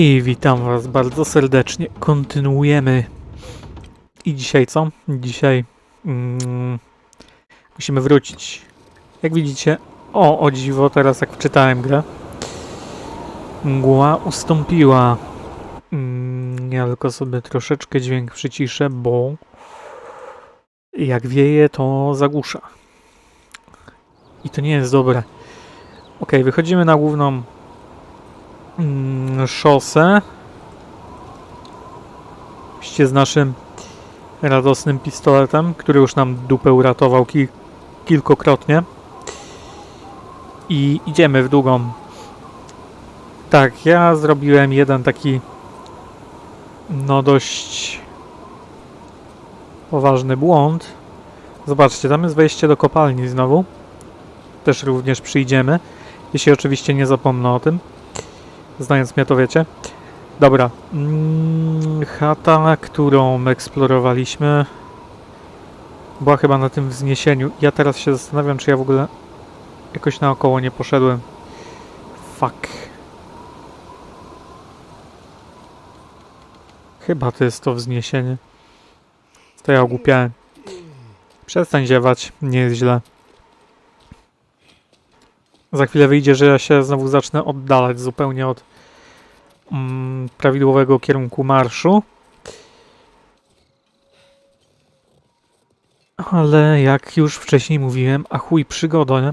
I witam Was bardzo serdecznie. Kontynuujemy. I dzisiaj co? Dzisiaj mm, musimy wrócić. Jak widzicie, o, o dziwo, teraz jak wczytałem grę, mgła ustąpiła. Mm, ja tylko sobie troszeczkę dźwięk przyciszę, bo jak wieje, to zagłusza. I to nie jest dobre. Ok, wychodzimy na główną szosę. Oczywiście z naszym radosnym pistoletem, który już nam dupę uratował kil kilkokrotnie. I idziemy w długą. Tak, ja zrobiłem jeden taki no dość poważny błąd. Zobaczcie, tam jest wejście do kopalni znowu. Też również przyjdziemy. Jeśli oczywiście nie zapomnę o tym. Znając mnie to wiecie. Dobra. Mm, chata, którą eksplorowaliśmy była chyba na tym wzniesieniu. Ja teraz się zastanawiam, czy ja w ogóle jakoś naokoło nie poszedłem. Fuck. Chyba to jest to wzniesienie. To ja ogłupiałem. Przestań ziewać, nie jest źle. Za chwilę wyjdzie, że ja się znowu zacznę oddalać zupełnie od mm, prawidłowego kierunku marszu. Ale jak już wcześniej mówiłem, a chuj przygoda, nie?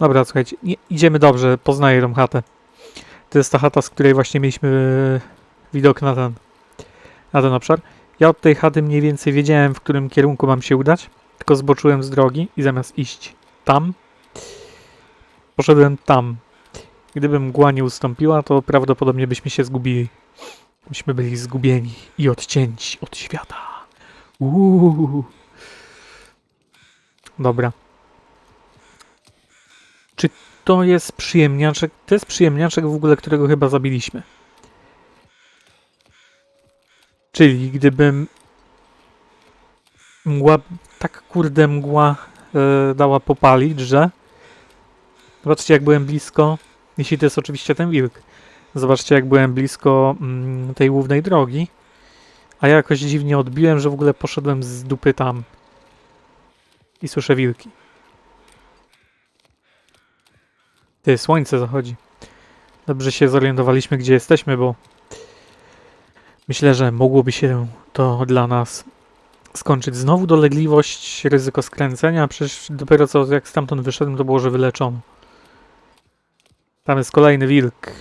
Dobra, słuchajcie, nie, idziemy dobrze, poznaję tą chatę. To jest ta chata, z której właśnie mieliśmy widok na ten, na ten obszar. Ja od tej chaty mniej więcej wiedziałem, w którym kierunku mam się udać, tylko zboczyłem z drogi i zamiast iść tam, poszedłem tam. Gdyby mgła nie ustąpiła, to prawdopodobnie byśmy się zgubili. Byśmy byli zgubieni i odcięci od świata. Uuu. Dobra. Czy to jest przyjemniaczek? To jest przyjemniaczek w ogóle, którego chyba zabiliśmy. Czyli gdybym mgła, tak kurde mgła e, dała popalić, że? Zobaczcie jak byłem blisko, jeśli to jest oczywiście ten wilk, zobaczcie jak byłem blisko mm, tej głównej drogi, a ja jakoś dziwnie odbiłem, że w ogóle poszedłem z dupy tam. I słyszę wilki. Ty, słońce zachodzi. Dobrze się zorientowaliśmy, gdzie jesteśmy, bo myślę, że mogłoby się to dla nas skończyć. Znowu dolegliwość, ryzyko skręcenia. Przecież dopiero co jak stamtąd wyszedłem, to było, że wyleczono. Tam jest kolejny wilk.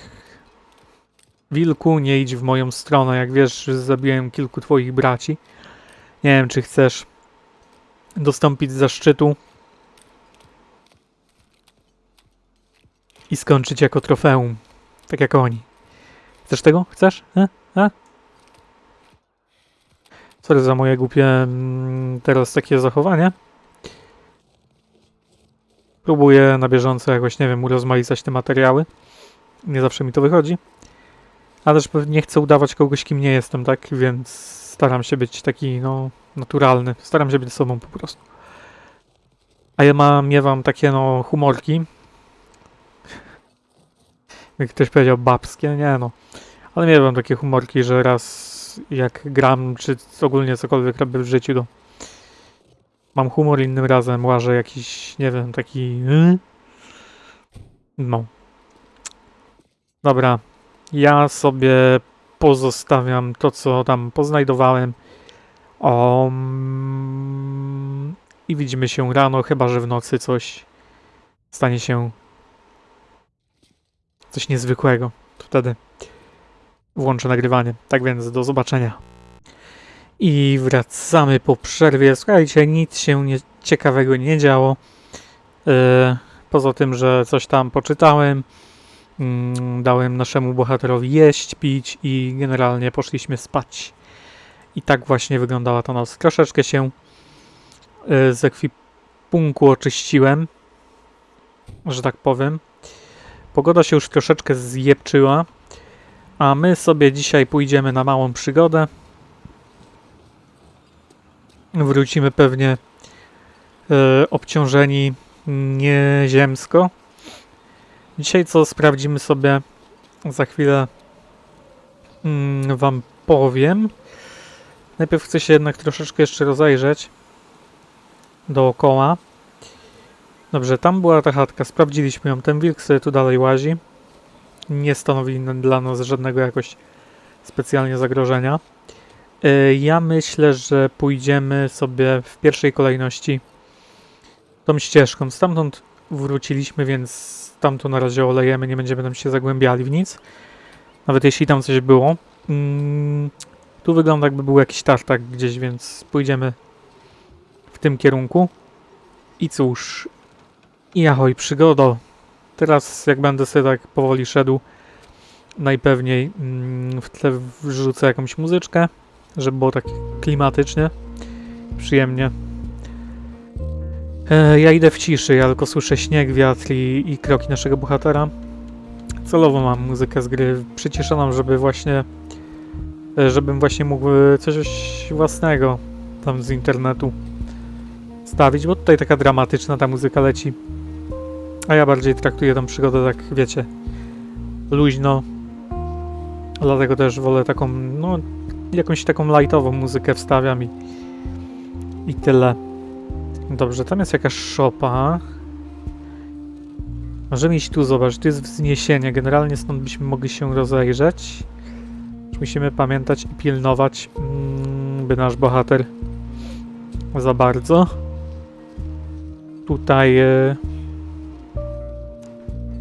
Wilku, nie idź w moją stronę. Jak wiesz, zabiłem kilku twoich braci. Nie wiem, czy chcesz dostąpić zaszczytu i skończyć jako trofeum. Tak jak oni. Chcesz tego? Chcesz? E? E? Sorry za moje głupie mm, teraz takie zachowanie. Próbuję na bieżąco jakoś, nie wiem, urozmaicać te materiały. Nie zawsze mi to wychodzi. Ale też nie chcę udawać kogoś, kim nie jestem, tak? Więc staram się być taki, no, naturalny. Staram się być sobą po prostu. A ja mam, miewam takie, no, humorki. Jak ktoś powiedział babskie, nie no. Ale miewam takie humorki, że raz jak gram, czy ogólnie cokolwiek robię w życiu, to mam humor, innym razem łażę jakiś, nie wiem, taki... y? No. Dobra. Ja sobie pozostawiam to, co tam poznajdowałem. Um, I widzimy się rano, chyba że w nocy coś stanie się coś niezwykłego. Wtedy włączę nagrywanie. Tak więc do zobaczenia. I wracamy po przerwie. Słuchajcie, nic się nie, ciekawego nie działo. Yy, poza tym, że coś tam poczytałem. Yy, dałem naszemu bohaterowi jeść, pić i generalnie poszliśmy spać. I tak właśnie wyglądała ta noc. Troszeczkę się yy, z ekwipunku oczyściłem, że tak powiem. Pogoda się już troszeczkę zjepczyła. A my sobie dzisiaj pójdziemy na małą przygodę. Wrócimy pewnie e, obciążeni nieziemsko. Dzisiaj co sprawdzimy sobie za chwilę mm, wam powiem. Najpierw chcę się jednak troszeczkę jeszcze rozejrzeć dookoła. Dobrze, tam była ta chatka, sprawdziliśmy ją. Ten wilk sobie tu dalej łazi. Nie stanowi dla nas żadnego jakoś specjalnie zagrożenia. Y, Ja myślę, że pójdziemy sobie w pierwszej kolejności tą ścieżką. Stamtąd wróciliśmy, więc tam to na razie olejemy, nie będziemy tam się zagłębiali w nic. Nawet jeśli tam coś było. Mm, tu wygląda jakby był jakiś tartak gdzieś, więc pójdziemy w tym kierunku. I cóż, i ahoj, przygodo. Teraz jak będę sobie tak powoli szedł, najpewniej mm, w tle wrzucę jakąś muzyczkę, żeby było tak klimatycznie, przyjemnie. E, ja idę w ciszy, ja tylko słyszę śnieg, wiatr i, i kroki naszego bohatera. Celowo mam muzykę z gry przyciszoną, żeby właśnie e, żebym właśnie mógł e, coś własnego tam z internetu stawić, bo tutaj taka dramatyczna ta muzyka leci. A ja bardziej traktuję tą przygodę tak, wiecie, luźno. Dlatego też wolę taką, no, jakąś taką lightową muzykę wstawiam i, i tyle. Dobrze, tam jest jakaś szopa. Możemy iść tu, zobacz, tu jest wzniesienie. Generalnie stąd byśmy mogli się rozejrzeć. Musimy pamiętać i pilnować, mm, by nasz bohater za bardzo tutaj e,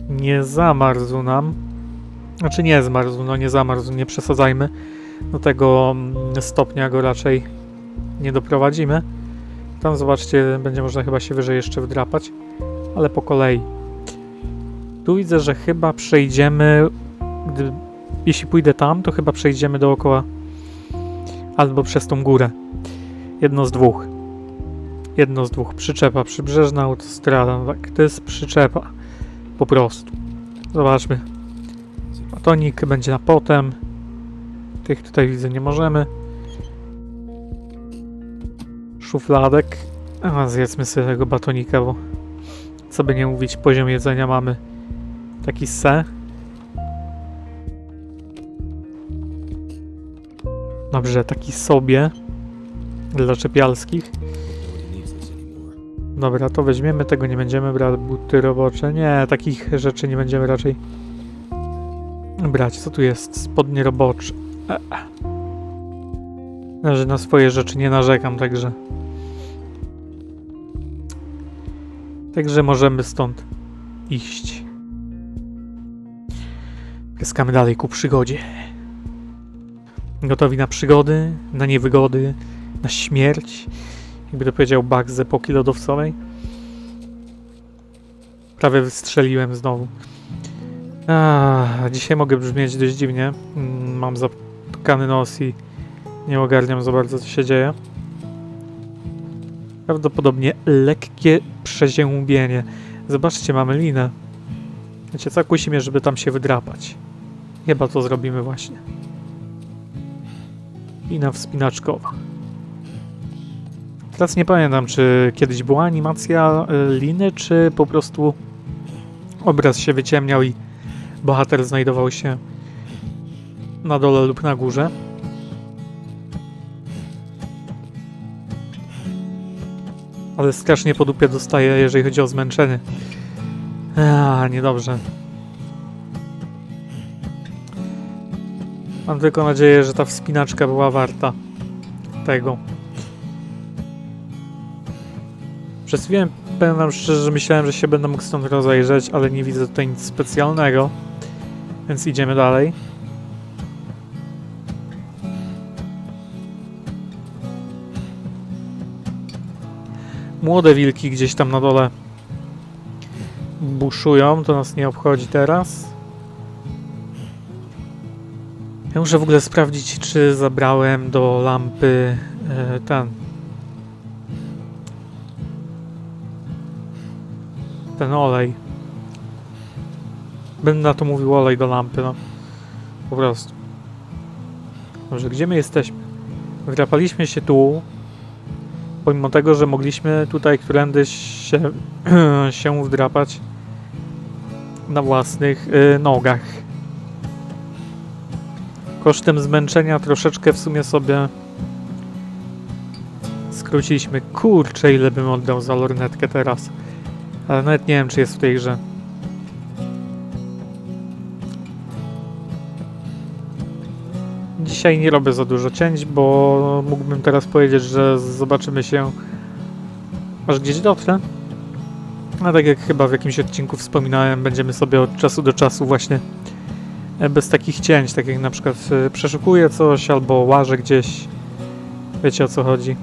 nie zamarzł nam. Znaczy nie zmarzł, no nie zamarzł, nie przesadzajmy. Do tego mm, stopnia go raczej nie doprowadzimy. Tam zobaczcie, będzie można chyba się wyżej jeszcze wdrapać, ale po kolei. Tu widzę, że chyba przejdziemy, gdy, jeśli pójdę tam, to chyba przejdziemy dookoła albo przez tą górę. Jedno z dwóch. Jedno z dwóch. Przyczepa, przybrzeżna autostrada. Tak, to jest przyczepa. Po prostu. Zobaczmy. Batonik będzie na potem. Tych tutaj widzę nie możemy. Szufladek. A, zjedzmy sobie tego batonika, bo co by nie mówić, poziom jedzenia mamy taki se. Dobrze, taki sobie dla czepialskich. Dobra, to weźmiemy, tego nie będziemy brać, buty robocze. Nie, takich rzeczy nie będziemy raczej brać. Co tu jest? Spodnie robocze. E. Że na swoje rzeczy nie narzekam, także. Także możemy stąd iść. Pieskamy dalej ku przygodzie. Gotowi na przygody, na niewygody, na śmierć. Jakby to powiedział Bug z epoki lodowcowej. Prawie wystrzeliłem znowu. Ah, dzisiaj mogę brzmieć dość dziwnie. Mm, Mam zatkany nos i nie ogarniam za bardzo, co się dzieje. Prawdopodobnie lekkie przeziębienie. Zobaczcie, mamy linę. Wiecie co, kusi mnie, żeby tam się wydrapać. Chyba to zrobimy właśnie. Lina wspinaczkowa. Teraz nie pamiętam, czy kiedyś była animacja y, liny, czy po prostu obraz się wyciemniał i bohater znajdował się na dole lub na górze. Ale strasznie po dupie dostaję, jeżeli chodzi o zmęczenie. A, niedobrze. Mam tylko nadzieję, że ta wspinaczka była warta tego. Przez chwilę powiem szczerze, myślałem, że się będę mógł stąd rozejrzeć, ale nie widzę tutaj nic specjalnego. Więc idziemy dalej. Młode wilki gdzieś tam na dole buszują, to nas nie obchodzi teraz. Ja muszę w ogóle sprawdzić, czy zabrałem do lampy e, ten. Ten olej. Będę na to mówił olej do lampy, no. Po prostu. Dobrze, gdzie my jesteśmy? Wdrapaliśmy się tu. Pomimo tego, że mogliśmy tutaj którędy się, się wdrapać na własnych y, nogach. Kosztem zmęczenia troszeczkę w sumie sobie skróciliśmy. Kurczę, ile bym oddał za lornetkę teraz. Ale nawet nie wiem, czy jest w tej grze. Dzisiaj nie robię za dużo cięć, bo mógłbym teraz powiedzieć, że zobaczymy się aż gdzieś dotrę. A tak jak chyba w jakimś odcinku wspominałem, będziemy sobie od czasu do czasu właśnie e, bez takich cięć, tak jak na przykład e, przeszukuję coś albo łażę gdzieś. Wiecie o co chodzi.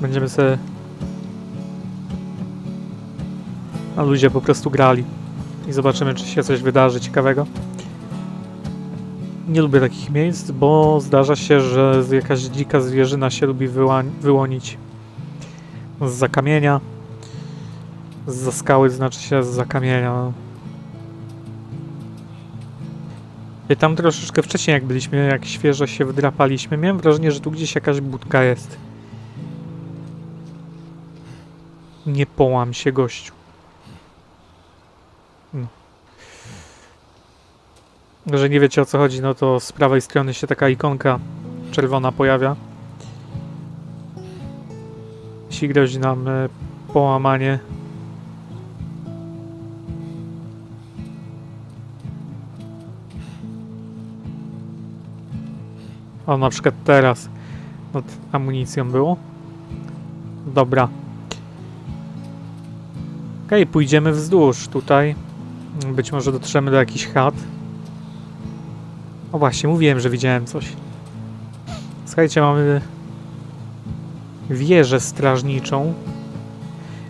Będziemy sobie a ludzie po prostu grali i zobaczymy, czy się coś wydarzy ciekawego. Nie lubię takich miejsc, bo zdarza się, że jakaś dzika zwierzyna się lubi wyłonić z zakamienia. Z skały znaczy się z zakamienia. I tam troszeczkę wcześniej jak byliśmy, jak świeżo się wdrapaliśmy, miałem wrażenie, że tu gdzieś jakaś budka jest. Nie połam się gościu. Że nie wiecie o co chodzi, no to z prawej strony się taka ikonka czerwona pojawia. Jeśli grozi nam e, połamanie. O, na przykład teraz nad amunicją było. Dobra. Okej, pójdziemy wzdłuż tutaj. Być może dotrzemy do jakichś chat. O właśnie, mówiłem, że widziałem coś. Słuchajcie, mamy wieżę strażniczą.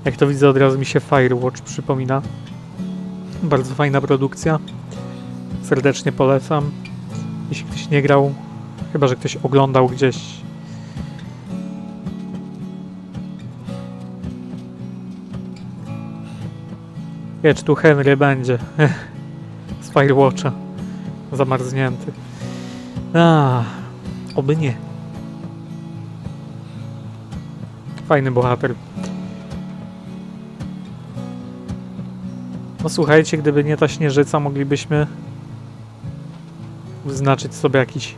Jak to widzę, od razu mi się Firewatch przypomina. Bardzo fajna produkcja. Serdecznie polecam. Jeśli ktoś nie grał, chyba że ktoś oglądał gdzieś. Wiecz tu Henry będzie. Z Firewatcha. Zamarznięty. A, oby nie. Fajny bohater. No słuchajcie, gdyby nie ta śnieżyca, moglibyśmy wyznaczyć sobie jakiś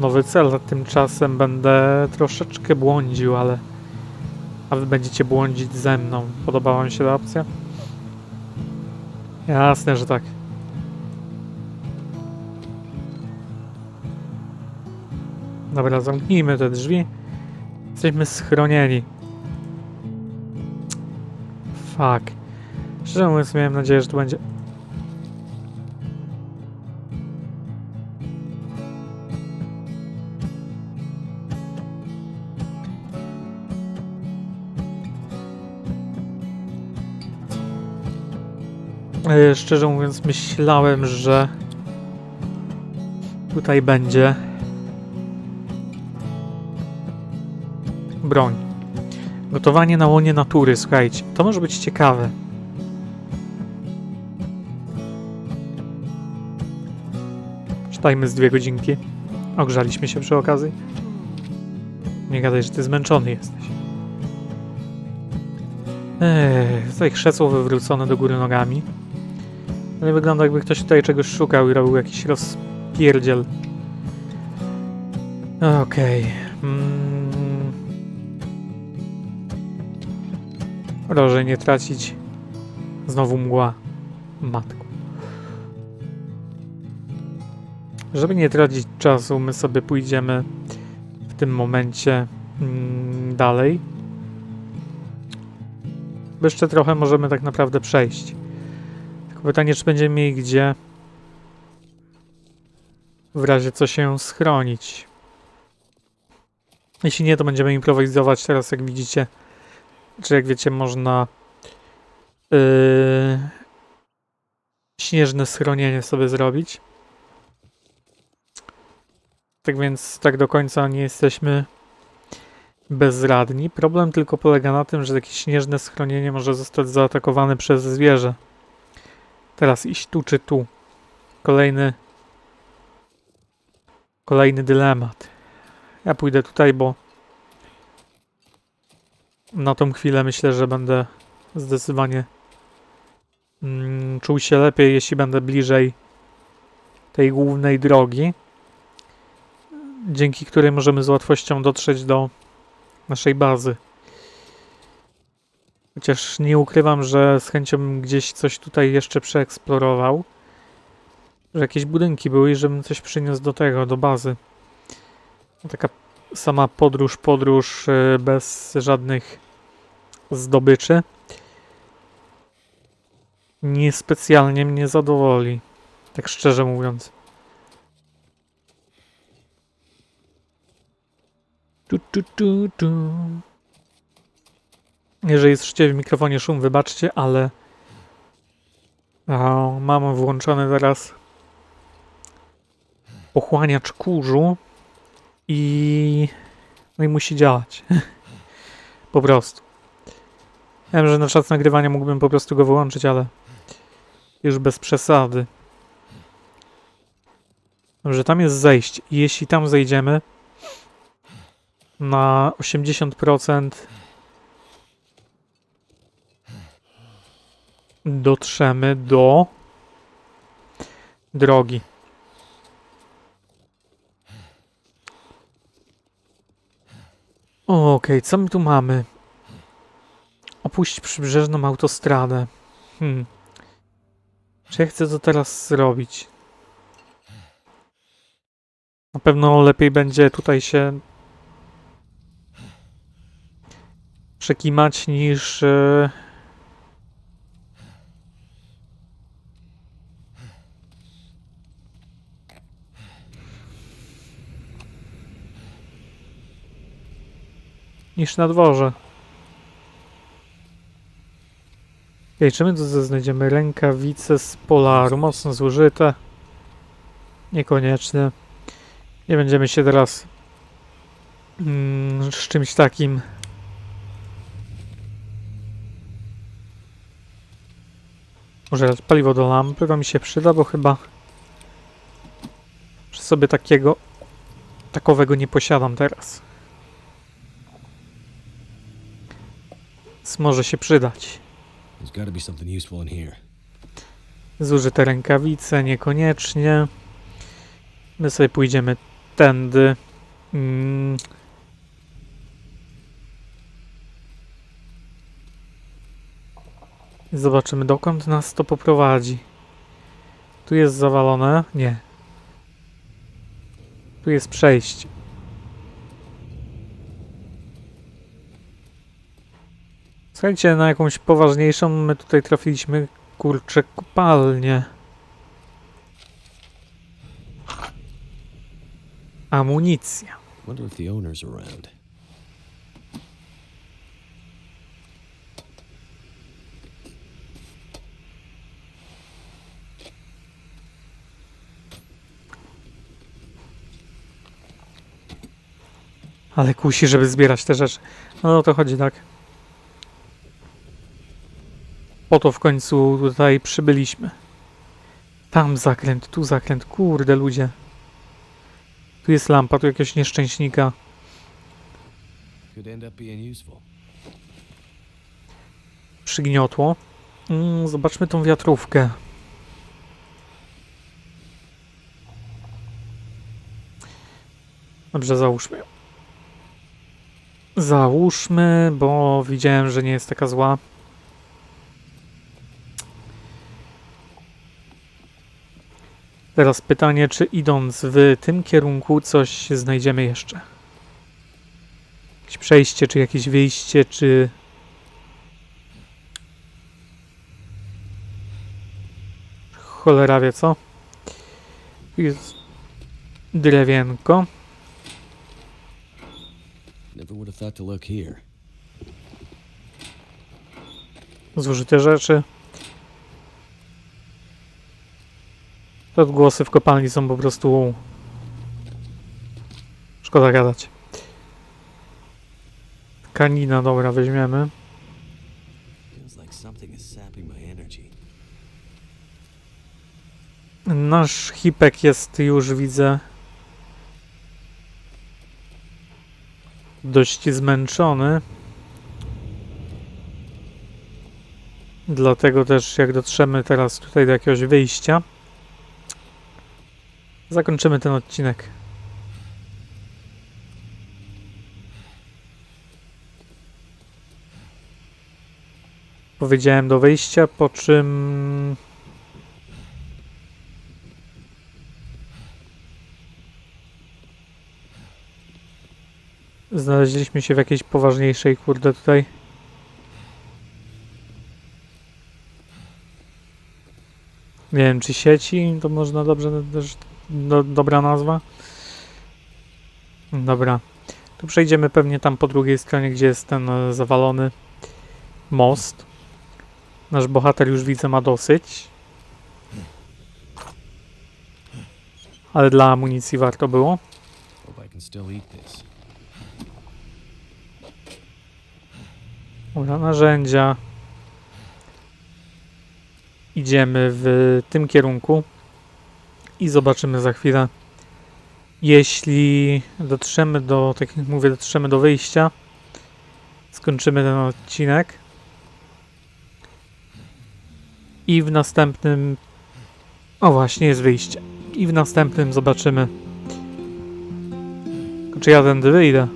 nowy cel. Tymczasem będę troszeczkę błądził, ale a wy będziecie błądzić ze mną. Podoba wam się ta opcja? Jasne, że tak. Dobra, zamknijmy te drzwi. Jesteśmy schronieni. Fuck. Szczerze mówiąc, miałem nadzieję, że to będzie. E, Szczerze mówiąc, myślałem, że tutaj będzie broń. Gotowanie na łonie natury, słuchajcie, to może być ciekawe. Czytajmy z dwie godzinki. Ogrzaliśmy się przy okazji. Nie gadaj, że ty zmęczony jesteś. Ech, tutaj krzesło wywrócone do góry nogami. Ale wygląda jakby ktoś tutaj czegoś szukał i robił jakiś rozpierdziel. Okej. Mm. Proszę nie tracić. Znowu mgła. Matku. Żeby nie tracić czasu, my sobie pójdziemy w tym momencie mm, dalej. Bo jeszcze trochę możemy tak naprawdę przejść. Tylko pytanie, czy będziemy mieli gdzie w razie co się schronić. Jeśli nie, to będziemy improwizować teraz, jak widzicie. Czy jak wiecie, można yy, śnieżne schronienie sobie zrobić. Tak więc tak do końca nie jesteśmy bezradni. Problem tylko polega na tym, że takie śnieżne schronienie może zostać zaatakowane przez zwierzę. Teraz iść tu czy tu. Kolejny kolejny dylemat. Ja pójdę tutaj, bo na tą chwilę myślę, że będę zdecydowanie mm, czuł się lepiej, jeśli będę bliżej tej głównej drogi, dzięki której możemy z łatwością dotrzeć do naszej bazy. Chociaż nie ukrywam, że z chęcią bym gdzieś coś tutaj jeszcze przeeksplorował. Że jakieś budynki były i żebym coś przyniósł do tego, do bazy. Taka sama podróż, podróż e, bez żadnych zdobyczy. Niespecjalnie mnie zadowoli. Tak szczerze mówiąc. Tu, tu, tu, tu. Jeżeli słyszycie w mikrofonie szum, wybaczcie, ale a, mam włączony teraz pochłaniacz kurzu i no i musi działać. po prostu. Ja wiem, że na czas nagrywania mógłbym po prostu go wyłączyć, ale już bez przesady. Dobrze, tam jest zejście. I jeśli tam zejdziemy na 80% dotrzemy do drogi. Okej, co my tu mamy? Opuść przybrzeżną autostradę. Hmm. Czy ja chcę to teraz zrobić? Na pewno lepiej będzie tutaj się przekimać niż niż na dworze. Ej, czy my tu znajdziemy rękawice z polaru, mocno zużyte? Niekoniecznie. Nie będziemy się teraz mm, z czymś takim Może paliwo do lampy to mi się przyda, bo chyba przy sobie takiego takowego nie posiadam teraz. Może się przydać. Zużyte rękawice niekoniecznie. My sobie pójdziemy tędy. Mm. Zobaczymy dokąd nas to poprowadzi. Tu jest zawalone? Nie. Tu jest przejście. Słuchajcie, na jakąś poważniejszą my tutaj trafiliśmy kurczę kopalnię. Amunicja. Wonder if the owner's around. Ale kusi, żeby zbierać te rzeczy. No o to chodzi, tak? Po to w końcu tutaj przybyliśmy. Tam zakręt, tu zakręt. Kurde, ludzie. Tu jest lampa, tu jakiegoś nieszczęśnika. Przygniotło. Mm, zobaczmy tą wiatrówkę. Dobrze, załóżmy ją. Załóżmy, bo widziałem, że nie jest taka zła. Teraz pytanie, czy idąc w tym kierunku coś znajdziemy jeszcze? Jakieś przejście, czy jakieś wyjście, czy... Cholera wie co? Jest drewienko. Zużyte rzeczy. Te odgłosy w kopalni są po prostu... Szkoda gadać. Kanina, dobra, weźmiemy. Nasz hipek jest już, widzę, dość zmęczony. Dlatego też jak dotrzemy teraz tutaj do jakiegoś wyjścia, zakończymy ten odcinek. Powiedziałem do wyjścia, po czym znaleźliśmy się w jakiejś poważniejszej kurde tutaj Nie wiem, czy sieci to można dobrze, też do, dobra nazwa. Dobra. Tu przejdziemy pewnie tam po drugiej stronie, gdzie jest ten e, zawalony most. Nasz bohater już widzę ma dosyć. Ale dla amunicji warto było. Dobra, narzędzia. Idziemy w tym kierunku i zobaczymy za chwilę. Jeśli dotrzemy do, tak jak mówię, dotrzemy do wyjścia, skończymy ten odcinek. I w następnym. O, właśnie, jest wyjście. I w następnym zobaczymy. Czy ja tędy wyjdę?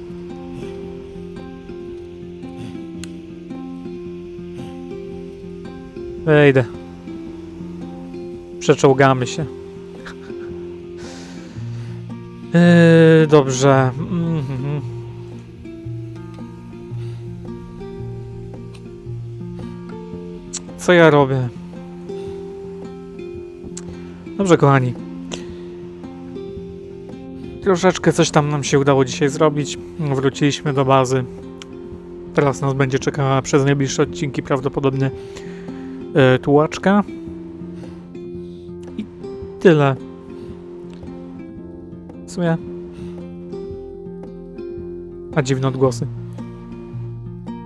Wejdę. Przeczołgamy się. Yy, dobrze. Co ja robię? Dobrze, kochani. Troszeczkę coś tam nam się udało dzisiaj zrobić. Wróciliśmy do bazy. Teraz nas będzie czekała przez najbliższe odcinki prawdopodobnie e, tułaczka. I tyle. Sumie. A dziwne odgłosy.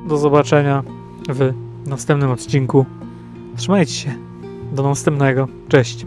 Do zobaczenia w następnym odcinku. Trzymajcie się. Do następnego. Cześć.